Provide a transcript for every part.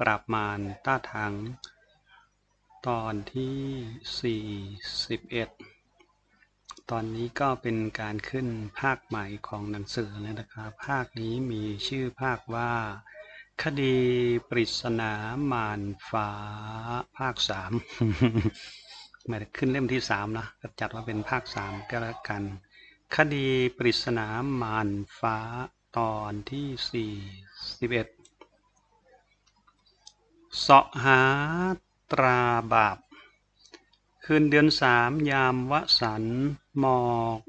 ปราบมารต้าถัง ตอนที่สี่สิบเอ็ดตอนนี้ก็เป็นการขึ้นภาคใหม่ของหนังสือนะครับ ภาคนี้มีชื่อภาคว่า คดีปริศนามารฟ้าภาคสามไม่ได้ขึ้นเล่มที่สามนะจัดว่าเป็นภาคสามก็แล้วกัน คดีปริศนามารฟ้าตอนที่สี่สิบ เสาะหาตราบาป คืนเดือนสามยามวสันหมอก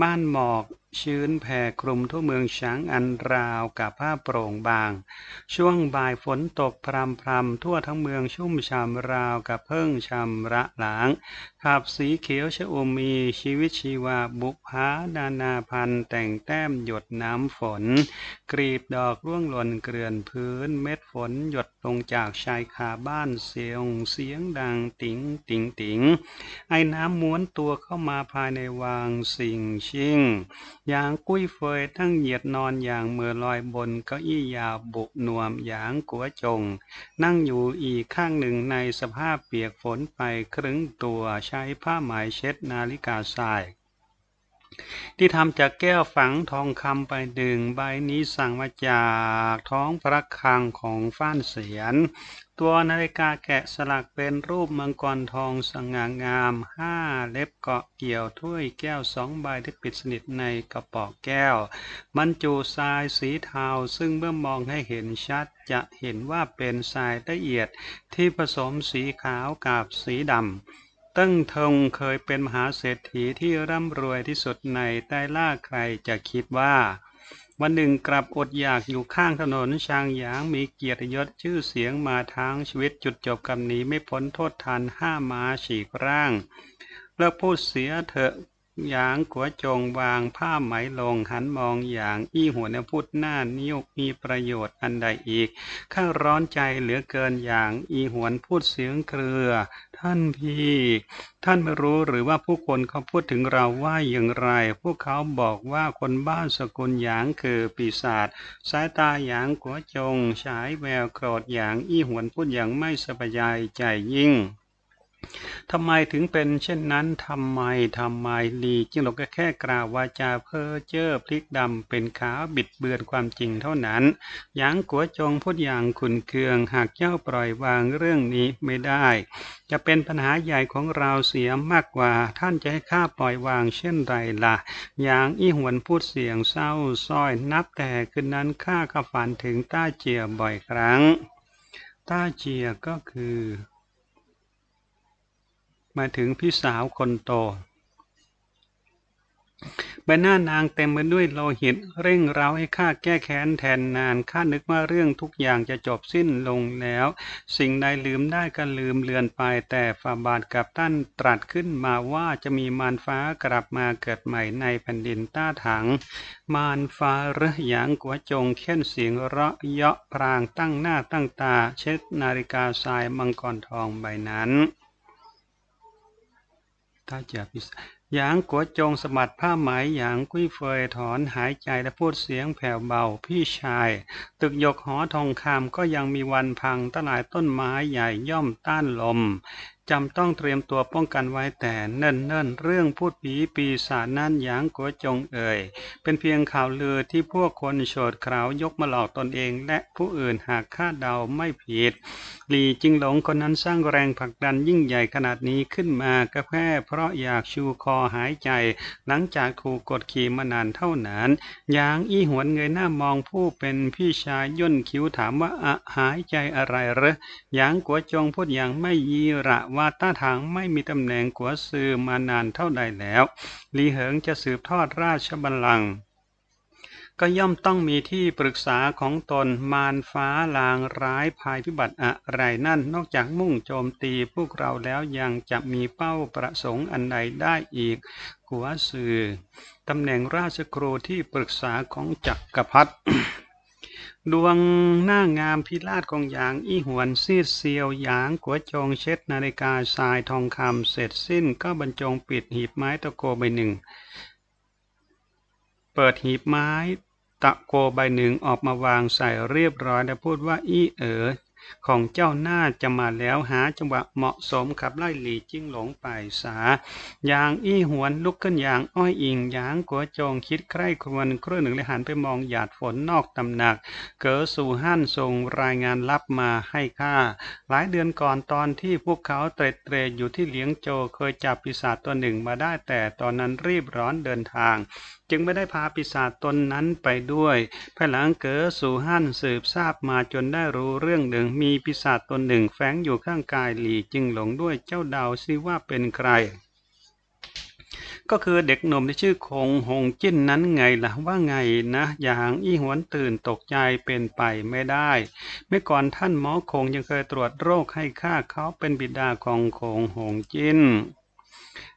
บ้านหมอกชื้นแผ่คลุมทั่วเมืองช้างอันราวกับผ้าโปร่งบาง ช่วงบ่ายฝนตกพรำพรำทั่วทั้งเมืองชุ่มฉ่ำราวกับเพิ่งชำระล้างขับสีเขียวชอุ่มมีชีวิตชีวาบุพานานาพันแต่งแต้มหยดน้ำฝนกรีบดอกร่วงหล่นเกลื่อนพื้นเม็ดฝนหยดลงจากชายคาบ้านเสียงเสียงดังติ๋งติ๋งติ๋งไอ้น้ำม้วนตัวเข้ามาภายในวางสิ่งชิงอย่างกุ้ยเฟยทั้งเหยียดนอนอย่างเมื่อลอยบนเก้าอี้ยาวบุกนวมอย่างกัวจง นั่งอยู่อีกข้างหนึ่งในสภาพเปียกฝนไปครึ่งตัวใช้ผ้าไหมเช็ดนาฬิกาทราย ที่ทำจากแก้วฝังทองคำไปดึงใบนี้สั่งมาจากท้องพระคลังของฟ้านเสียน ตัวนาฬิกาแกะสลักเป็นรูปมังกรทองสง่างามห้าเล็บเกาะเกี่ยวถ้วยแก้วสองใบที่ปิดสนิทในกระป๋องแก้วบรรจุทรายสีเทาซึ่งเมื่อมองให้เห็นชัดจะเห็นว่าเป็นทรายละเอียดที่ผสมสีขาวกับสีดำ ตั้งทงเคยเป็นมหาเศรษฐีที่ร่ำรวยที่สุดในใต้ล่าใครจะคิดว่า วันหนึ่งกลับอดอยากอยู่ข้างถนนชางหยางมีเกียรติยศชื่อเสียงมาทั้งชีวิตจุดจบกับหนีไม่พ้นโทษทันห้ามาฉีกร่างเลิกพูดเสียเถอะหยางกัวจงวางผ้าไหมลงหันมองอย่างอี้หัวเนี่ยพูดหน้านิ้วมีประโยชน์อันใดอีก ข้าร้อนใจเหลือเกินอย่างอีหวนพูดเสียงเครือ ท่านพี่ ท่านไม่รู้หรือว่าผู้คนเขาพูดถึงเราว่าอย่างไร พวกเขาบอกว่าคนบ้านสกุลหยางคือปีศาจ สายตาหยางกัวจง ฉายแววโกรธหยางอี้หวนพูดอย่างไม่สบายใจยิ่ง ทำไมถึงเป็นเช่นนั้นทำไมทำไมลีจึงหลงก็แค่กล่าววาจาเพ้อเจ้อพลิกดำเป็นขาวบิดเบือนความจริงเท่านั้นหยางกัวจงพูดอย่างขุนเคือง หากเจ้าปล่อยวางเรื่องนี้ไม่ได้ จะเป็นปัญหาใหญ่ของเราเสียมากกว่า ท่านจะให้ข้าปล่อยวางเช่นไรล่ะอย่างอี้หวนพูดเสียงเศร้าซ้อยนับแต่คืนนั้นข้าก็ฝันถึงต้าเจียบ่อยครั้ง ต้าเจียก็คือ มาถึงพี่สาวคนโตใบหน้านางเต็มไปด้วยโลหิตเร่งเร้าให้ข้าแก้แค้นแทนนานข้านึกว่าเรื่องทุกอย่างจะจบสิ้นลงแล้ว สิ่งใดลืมได้ก็ลืมเลือนไป แต่ฟาบาทกับท่านตรัสขึ้นมาว่าจะมีมารฟ้ากลับมาเกิดใหม่ในแผ่นดินต้าถัง มารฟ้าเรือหยางกัวจงเค้นเสียงระเยาะพรางตั้งหน้าตั้งตา เช็ดนาฬิกาทรายมังกรทองใบนั้น ถ้าจะพิสหยางกัวจงสะบัดผ้าไหมอย่างกุ้ยเฟยถอนหายใจและพูดเสียงแผ่วเบาพี่ชาย ตึกยกหอทองคำก็ยังมีวันพังตลายต้นไม้ใหญ่ย่อมต้านลม จำต้องเตรียมตัวป้องกันไว้แต่เนิ่นเนิ่นๆ เรื่องพูดผีปีศาจนั้นหยางกัวจงเอ่ย เป็นเพียงข่าวลือที่พวกคนโฉดคราวยกมาหลอกตนเองและผู้อื่นหากคาดเดาไม่ผิด หลีจิงหลงคนนั้นสร้างแรงผลักดันยิ่งใหญ่ขนาดนี้ขึ้นมาก็แค่เพราะอยากชูคอหายใจ หลังจากถูกกดขี่มานานเท่านั้นหยางอี้หวนเงยหน้ามองผู้เป็นพี่ชายย่นคิ้วถามว่าอะหายใจอะไรเหรอหยางกัวจงพูดอย่างไม่ยีระว่าต้าทางไม่มีตำแหน่งกัวซือมานานเท่าใดแล้วหลีเหิงจะสืบทอดราชบัลลังก์ก็ย่อมต้องมีที่ปรึกษาของตนมารฟ้าลางร้ายภัยพิบัติอะไรนั่นนอกจากมุ่งโจมตีพวกเราแล้วยังจะมีเป้าประสงค์อันใดได้อีก กัวซื่อตำแหน่งราชครูที่ปรึกษาของจักรพรรดิ ดวงหน้างามพิราชของหยางอี้หวนซีดเซียวหยางกัวจงเช็ดนาฬิกาทรายทองคำเสร็จสิ้นก็บรรจงปิดหีบไม้ตะโกใบหนึ่ง เปิดหีบไม้ตะโกใบหนึ่งออกมาวางใส่เรียบร้อยแล้วพูดว่าอี้เอ๋อ ของเจ้าน่าจะมาแล้วหาจังหวะเหมาะสมขับไล่หลีจิ้งหลงไปสา อย่างอี้หวนลุกขึ้นอย่างอ้อยอิงอย่างกัวจงคิดใคร่ควรครู่หนึ่งเลยหันไปมองหยาดฝนนอกตำหนัก เก๋อสู่ห้านส่งรายงานลับมาให้ข้า หลายเดือนก่อนตอนที่พวกเขาเตรเตรอยู่ที่เลียงโจเคยจับปีศาจตัวหนึ่งมาได้แต่ตอนนั้นรีบร้อนเดินทาง จึงไม่ได้พาปีศาจตนนั้นไปด้วยภายหลังเก๋อสู่ห้านสืบทราบมาจนได้รู้เรื่องหนึ่งมีปีศาจตนหนึ่งแฝงอยู่ข้างกายหลีจึงหลงด้วยเจ้าดาวซิว่าเป็นใครก็คือเด็กหนุ่มที่ชื่อคงหงจิ้นนั้นไงล่ะว่าไงนะ อย่างอี้หวนตื่นตกใจเป็นไปไม่ได้ เมื่อก่อนท่านหมอคงยังเคยตรวจโรคให้ข้าเขาเป็นบิดาของคงหงจิ้น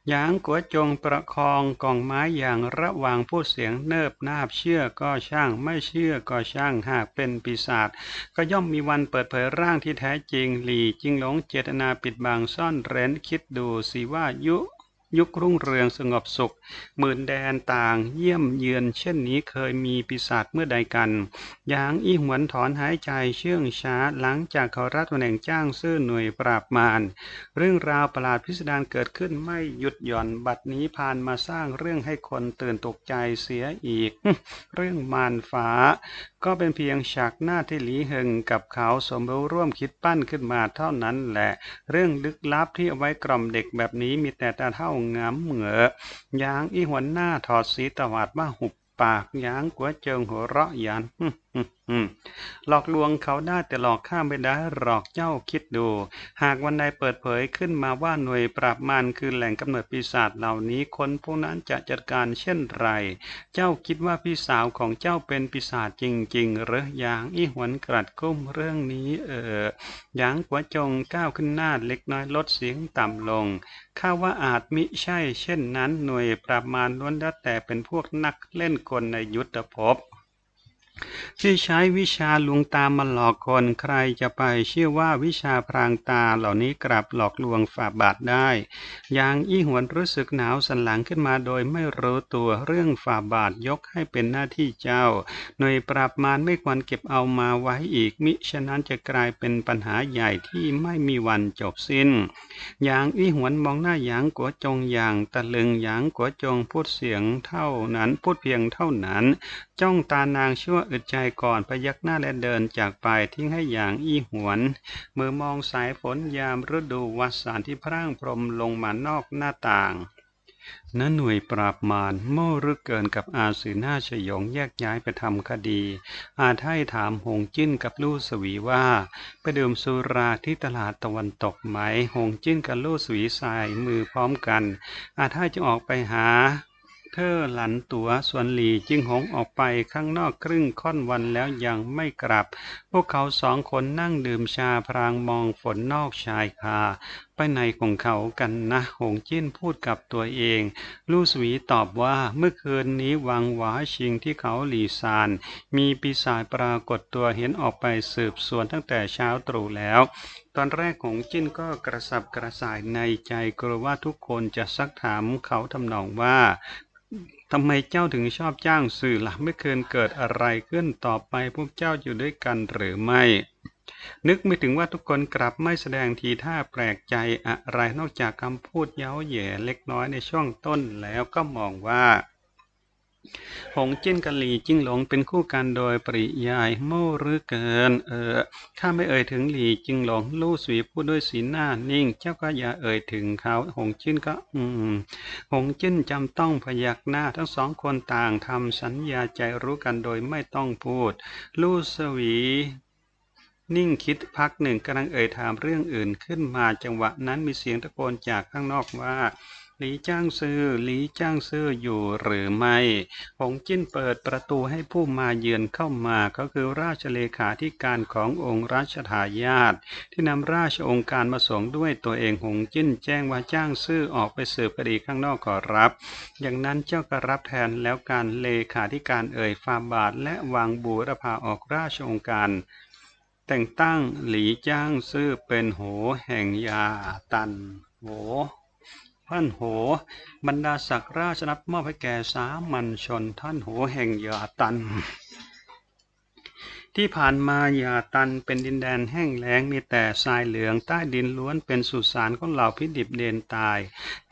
หยางกัวจงประคองกองไม้อย่างระวังผู้เสียงเนิบนาบเชื่อก็ช่าง ไม่เชื่อก็ช่างหากเป็นปีศาจก็ย่อมมีวันเปิดเผยร่างที่แท้จริง หลีจิงหลงเจตนาปิดบังซ่อนเร้นคิดดูสิว่ายุ ยุครุ่งเรืองสงบสุข หมื่นแดนต่างเยี่ยมเยือน เช่นนี้เคยมีปีศาจเมื่อใดกันยางอีหวนถอนหายใจเชื่องช้าหลังจากเขารับตำแหน่งจ้างซื่อหน่วยปราบมารเรื่องราวประหลาดพิสดารเกิดขึ้นไม่หยุดหย่อนบัดนี้พานมาสร้างเรื่องให้คนตื่นตกใจเสียอีก เรื่องมารฟ้าก็เป็นเพียงฉากหน้าที่หลีเฮงกับเขาสมรู้ร่วมคิดปั้นขึ้นมาเท่านั้นแหละ เรื่องลึกลับที่เอาไว้กล่อมเด็กแบบนี้มีแต่ตาเท่างามเหงอยางอีหัวหน้าถอดสีตวาดว่าหุบปากยางกัวเจิงหัวเราะยันหลอกลวงเขาได้แต่หลอกข้าไม่ได้หลอกเจ้าคิดดู หากวันใดเปิดเผยขึ้นมาว่าหน่วยปราบมารคือแหล่งกำเนิดปีศาจเหล่านี้คนพวกนั้นจะจัดการเช่นไร เจ้าคิดว่าพี่สาวของเจ้าเป็นปีศาจจริงๆ หรืออย่างอีหวนกรัดกุ้มเรื่องนี้ เอออย่างหัวจงก้าวขึ้นหน้าเล็กน้อยลดเสียงต่ำลงข้าว่าอาจมิใช่ เช่นนั้นหน่วยปราบมารล้วนแล้วแต่เป็นพวกนักเล่นกลในยุทธภพ ที่ใช้วิชาลวงตามาหลอกคนใครจะไปเชื่อว่าวิชาพรางตาเหล่านี้กลับหลอกลวงฝ่าบาทได้อย่างอี้หวนรู้สึกหนาวสันหลังขึ้นมาโดยไม่รู้ตัวเรื่องฝ่าบาทยกให้เป็นหน้าที่เจ้า หน่วยปราบมารไม่ควรเก็บเอามาไว้อีกมิฉะนั้นจะกลายเป็นปัญหาใหญ่ที่ไม่มีวันจบสิ้น อย่างอี้หวนมองหน้าหยางกัวจงอย่างตะลึงหยางกัวจงพูดเสียงเท่านั้นพูดเพียงเท่านั้น จ้องตานางชั่วอึดใจก่อนพยักหน้าและเดินจากไปทิ้งให้อย่างอี้หวน มือมองสายฝนยามฤดูวัสานที่พร่างพรมลงมานอกหน้าต่างนหน่วยปราบมารโม่รึกเกินกับอาสือหน้าชยงแยกย้ายไปทำคดี อาให้ถามหงจิ้นกับลู่สวีว่า ไปดื่มสุราที่ตลาดตะวันตกไหม หงจิ้นกับลู่สวีสายมือพร้อมกัน อาให้จะออกไปหา เธอหลันตัวส่วนหลีจึงหงออกไปข้างนอกครึ่งค่อนวันแล้วยังไม่กลับ พวกเขาสองคนนั่งดื่มชาพรางมองฝนนอกชายคา ไปในของเขากันนะหงจิ้นพูดกับตัวเอง ลู่สวีตอบว่าเมื่อคืนนี้วังหวาชิงที่เขาหลีซาน มีปีศาจปรากฏตัวเห็นออกไปสืบสวนตั้งแต่เช้าตรู่แล้ว ตอนแรกของจิ้นก็กระสับกระส่ายในใจกลัวว่าทุกคนจะซักถามเขาทำนองว่าทำไมเจ้าถึงชอบจ้างสื่อละ่ะไม่เคยเกิดอะไรขึ้นต่อไปพวกเจ้าอยู่ด้วยกันหรือไม่ นึกไม่ถึงว่าทุกคนกลับไม่แสดงทีท่าแปลกใจอะไรนอกจากคำพูดเย้าแย่เล็กน้อยในช่วงต้นแล้วก็มองว่า หงจิ้นกับหลีจิ้งหลงเป็นคู่กันโดยปริยายโม่หรือเกิน เออข้าไม่เอ่ยถึงหลีจิ้งหลงลู่สวีพูดด้วยสีหน้านิ่ง เจ้าก็อย่าเอ่ยถึงเขาหงจิ้นก็ อืม หงจิ้นจำต้องพยักหน้าทั้งสองคนต่างทำสัญญาใจรู้กันโดยไม่ต้องพูด ลู่สวี นิ่งคิดพักหนึ่งกำลังเอ่ยถามเรื่องอื่นขึ้นมาจังหวะนั้นมีเสียงตะโกนจากข้างนอกว่าหลีจ้างซื้อหลีจ้างซื้ออยู่หรือไม่หงจิ้นเปิดประตูให้ผู้มาเยือนเข้ามาก็คือราชเลขาธิการขององค์รัชทายาทที่นำราชองค์การมาส่งด้วยตัวเองหงจิ้นแจ้งว่าจ้างซื้อออกไปสืบคดีข้างนอกขอรับ อย่างนั้นเจ้าก็รับแทนแล้วการเลขาธิการเอ่ยฟาบาทและวางบูรพาออกราชองค์การ แต่งตั้งหลีจ้างซื้อเป็นโหแห่งยาตันโหท่านโห บรรดาศักดิ์ราชนับมอบให้แก่สามัญชนท่านโหแห่งยาตัน ที่ผ่านมาอย่าตันเป็นดินแดนแห้งแล้งมีแต่ทรายเหลืองใต้ดินล้วนเป็นสุสานของเหล่าพิดิบเดนตาย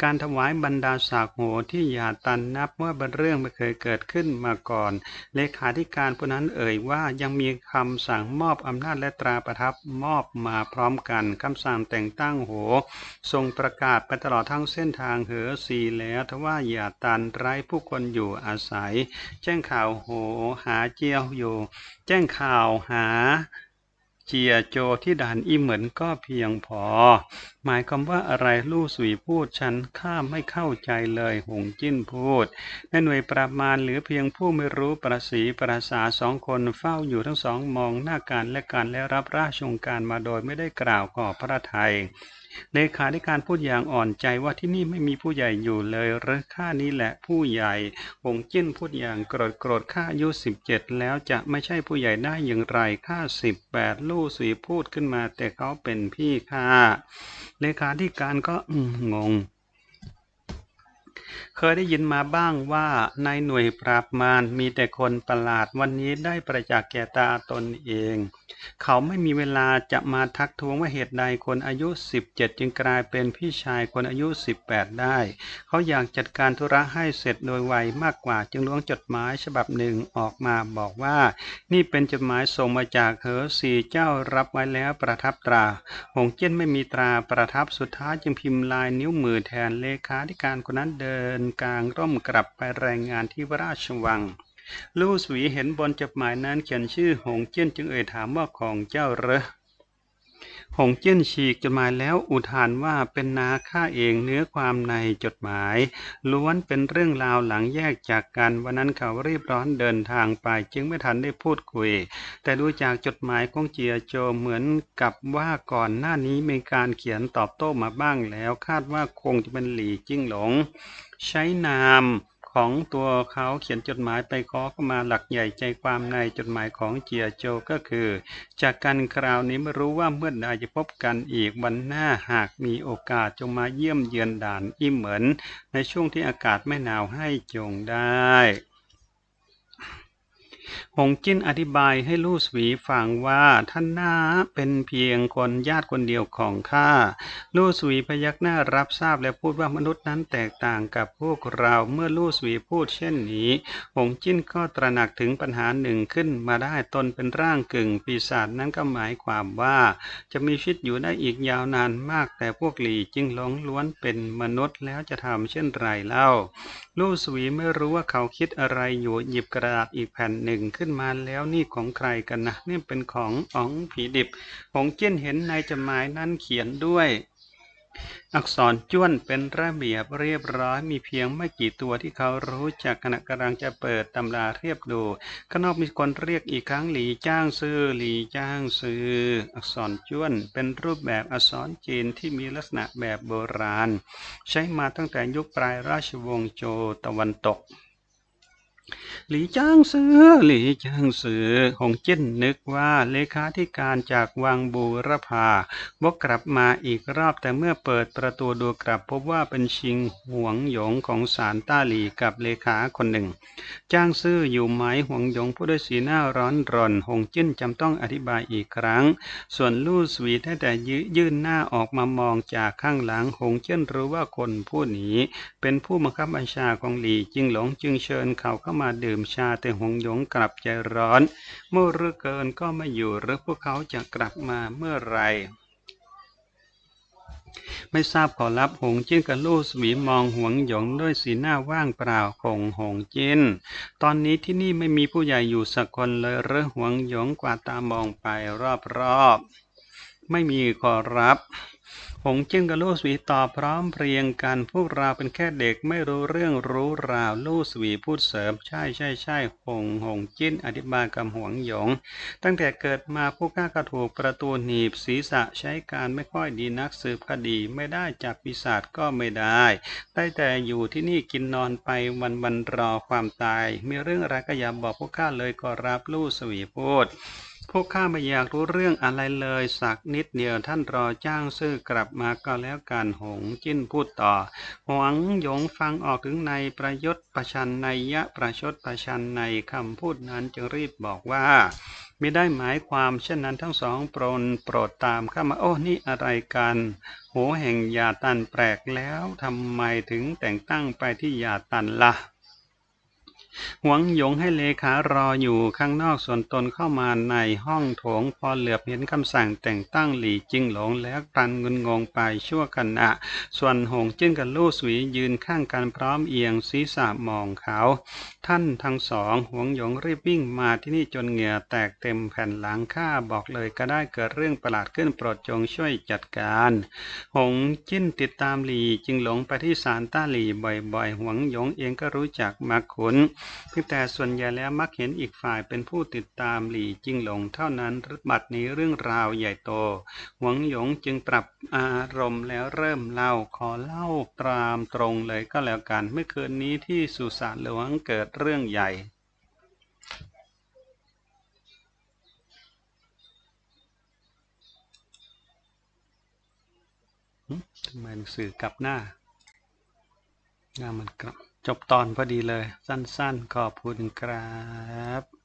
การถวายบรรดาสากโหที่อย่าตันนับว่าเป็นเรื่องไม่เคยเกิดขึ้นมาก่อน เลขาธิการผู้นั้นเอ่ยว่ายังมีคำสั่งมอบอำนาจและตราประทับมอบมาพร้อมกันคำสั่งแต่งตั้งโหทรงประกาศไปตลอดทั้งเส้นทางเหอสีแล้วทว่าอย่าตันไร้ผู้คนอยู่อาศัย แจ้งข่าวโหหาเจียวอยู่ แจ้งข่าวหาเจียโจที่ด่านอีเหมือนก็เพียงพอ หมายความว่าอะไรลู่สุยพูดฉันข้าไม่เข้าใจเลยหงจิ้นพูดในหน่วยประมาณหรือเพียงผู้ไม่รู้ประสีประสาสองคนเฝ้าอยู่ทั้งสองมองหน้าการและการและรับราชงการมาโดยไม่ได้กล่าวก่อพระไทยเลขาธิการพูดอย่างอ่อนใจว่าที่นี่ไม่มีผู้ใหญ่อยู่เลยหรือข้านี้แหละผู้ใหญ่หงจิ้นพูดอย่างโกรธโกรธข้าอายุสิบเจ็ดแล้วจะไม่ใช่ผู้ใหญ่ได้อย่างไรข้าสิบแปดลู่สีพูดขึ้นมาแต่เขาเป็นพี่ข้าเลขาธิการก็งง เคยได้ยินมาบ้างว่าในหน่วยปราบมารมีแต่คนประหลาดวันนี้ได้ประจักษ์แก่ตาตนเอง เขาไม่มีเวลาจะมาทักท้วงว่าเหตุใดคนอายุ 17 จึงกลายเป็นพี่ชายคนอายุ 18 ได้ เขาอยากจัดการธุระให้เสร็จโดยไวมากกว่าจึงล้วงจดหมายฉบับหนึ่งออกมาบอกว่า นี่เป็นจดหมายส่งมาจากเหอสีเจ้ารับไว้แล้วประทับตราหงเจี้ยนไม่มีตราประทับสุดท้ายจึงพิมพ์ลายนิ้วมือแทนเลขาธิการคนนั้นเดินินกลางร่มกลับไปรายงานที่พระราชวัง ลู่สวีเห็นบนจดหมายนั้นเขียนชื่อหงเจี้ยนจึงเอ่ยถามว่าของเจ้าเหรอหงเจี้ยนฉีกจดหมายแล้วอุทานว่าเป็นนาข้าเองเนื้อความในจดหมาย ล้วนเป็นเรื่องราวหลังแยกจากกันวันนั้นเขารีบร้อนเดินทางไปจึงไม่ทันได้พูดคุย แต่ดูจากจดหมายของเจียโจเหมือนกับว่าก่อนหน้านี้มีการเขียนตอบโต้มาบ้างแล้วคาดว่าคงจะเป็นหลี่จิ้งหลง ใช้นามของตัวเขาเขียนจดหมายไปขอเข้ามาหลักใหญ่ใจความในจดหมายของเจียโจก็คือ จากการคราวนี้ไม่รู้ว่าเมื่อใดจะพบกันอีกวันหน้าหากมีโอกาสจงมาเยี่ยมเยือนด่านอิเหมือน ในช่วงที่อากาศไม่หนาวให้จงได้ หงจิ้นอธิบายให้ลู่สวีฟังว่าท่านน้าเป็นเพียงคนญาติคนเดียวของข้าลู่สวีพยักหน้ารับทราบและพูดว่ามนุษย์นั้นแตกต่างกับพวกเราเมื่อลู่สวีพูดเช่นนี้หงจิ้นก็ตระหนักถึงปัญหาหนึ่งขึ้นมาได้ตนเป็นร่างกึ่งปีศาจนั้นก็หมายความว่า จะมีชีวิตอยู่ได้อีกยาวนานมากแต่พวกหลีจึงหลงล้วนเป็นมนุษย์แล้วจะทำเช่นไรเล่าลู่สวีไม่รู้ว่าเขาคิดอะไรอยู่หยิบกระดาษอีกแผ่นหนึ่งขึ้นมาแล้วนี่ของใครกันนะนี่เป็นของอ๋องผีดิบหงเจี้ยนเห็นในจดหมายนั้นเขียนด้วย อักษรจ้วนเป็นระเบียบเรียบร้อยมีเพียงไม่กี่ตัวที่เขารู้จักขณะกำลังจะเปิดตำราเรียบดูข้างนอกมีคนเรียกอีกครั้งหลีจ้างซื้อหลีจ้างซื้อ อักษรจ้วนเป็นรูปแบบอักษรจีนที่มีลักษณะแบบโบราณ ใช้มาตั้งแต่ยุคปลายราชวงศ์โจวตะวันตก หลีจ้างซื้อหลีจ้างซื้อหงจิ้นนึกว่าเลขาธิการจากวังบูรพาวกกลับมาอีกรอบแต่เมื่อเปิดประตูดูกลับพบว่าเป็นชิงหวงหยงของสารต้าหลีกับเลขาคนหนึ่ง จ้างซื่ออยู่ไหมหวงหยงผู้ด้วยสีหน้าร้อนรนหงจิ้นจำต้องอธิบายอีกครั้ง ส่วนลู่สวีได้แต่ยืยื่นหน้าออกมามองจากข้างหลังหงจิ้นรู้ว่าคนผู้นี้ เป็นผู้บังคับบัญชาของหลีจิงหลงจึงเชิญเขาเข้ามาดื่มชาแต่หงหยงกลับใจร้อน เมื่อรือเกินก็ไม่อยู่หรือพวกเขาจะกลับมาเมื่อไรไม่ทราบขอรับหงจิ้นกับลู่สวีมองหวงหยงด้วยสีหน้าว่างเปล่าของหงจิ้น ตอนนี้ที่นี่ไม่มีผู้ใหญ่อยู่สักคนเลยเรือหวงหยงกว่าตามองไปรอบๆ ไม่มีขอรับ หงจิ้นกับลู่สวีตอบพร้อมเพรียงกัน พวกเราเป็นแค่เด็กไม่รู้เรื่องรู้ราวลู่สวีพูดเสริม ใช่ใช่ใช่หงหงจิ้นอธิบายกับหวงหยง ตั้งแต่เกิดมาผู้กล้าก็ถูกประตูหนีบศีรษะใช้การไม่ค่อยดีนักสืบคดีไม่ได้จับปีศาจก็ไม่ได้ ได้แต่อยู่ที่นี่กินนอนไปวันวันรอความตาย มีเรื่องอะไรก็อย่าบอกพวกข้าเลยก็รับลู่สวีพูด พวกข้าไม่อยากรู้เรื่องอะไรเลยสักนิดเดียวท่านรอจ้างซื้อกลับมาก็แล้วกันหงจิ้นพูดต่อ หวังหยงฟังออกถึงในประยศประชันในยะประชดประชันในคำพูดนั้นจึงรีบบอกว่าไม่ได้หมายความเช่นนั้นทั้งสองโปรนโปรดตามข้ามาโอ้นี่อะไรกันโหแห่งยาตันแปลกแล้วทำไมถึงแต่งตั้งไปที่ยาตันละ่ะ หวงหยงให้เลขารออยู่ข้างนอกส่วนตนเข้ามาในห้องโถง พอเหลือบเห็นคำสั่งแต่งตั้งหลี่จิงหลงแล้วกลันเงินงงไปชั่วขณะ ส่วนหงจิ้นกับลู่สวียืนข้างกันพร้อมเอียงศีรษะมองเขา ท่านทั้งสองหวงหยงรีบวิ่งมาที่นี่จนเหงื่อแตกเต็มแผ่นหลังข้าบอกเลยก็ได้เกิดเรื่องประหลาดขึ้นโปรดจงช่วยจัดการ หงจิ้นติดตามหลีจิงหลงไปที่ศาลต้าหลีบ่อยๆ หวงหยงเองก็รู้จักมาขุนเพียงแต่ส่วนใหญ่แล้วมักเห็นอีกฝ่ายเป็นผู้ติดตามหลี่จิงหลงเท่านั้นบัดนี้เรื่องราวใหญ่โต หวงหยงจึงปรับอารมณ์แล้วเริ่มเล่าขอเล่าตามตรงเลยก็แล้วกัน เมื่อคืนนี้ที่สุสานหลวงเกิดเรื่องใหญ่ทำไมหนังสือกลับหน้าหน้ามันกลับ จบตอนพอดีเลย สั้นๆ ขอบคุณครับ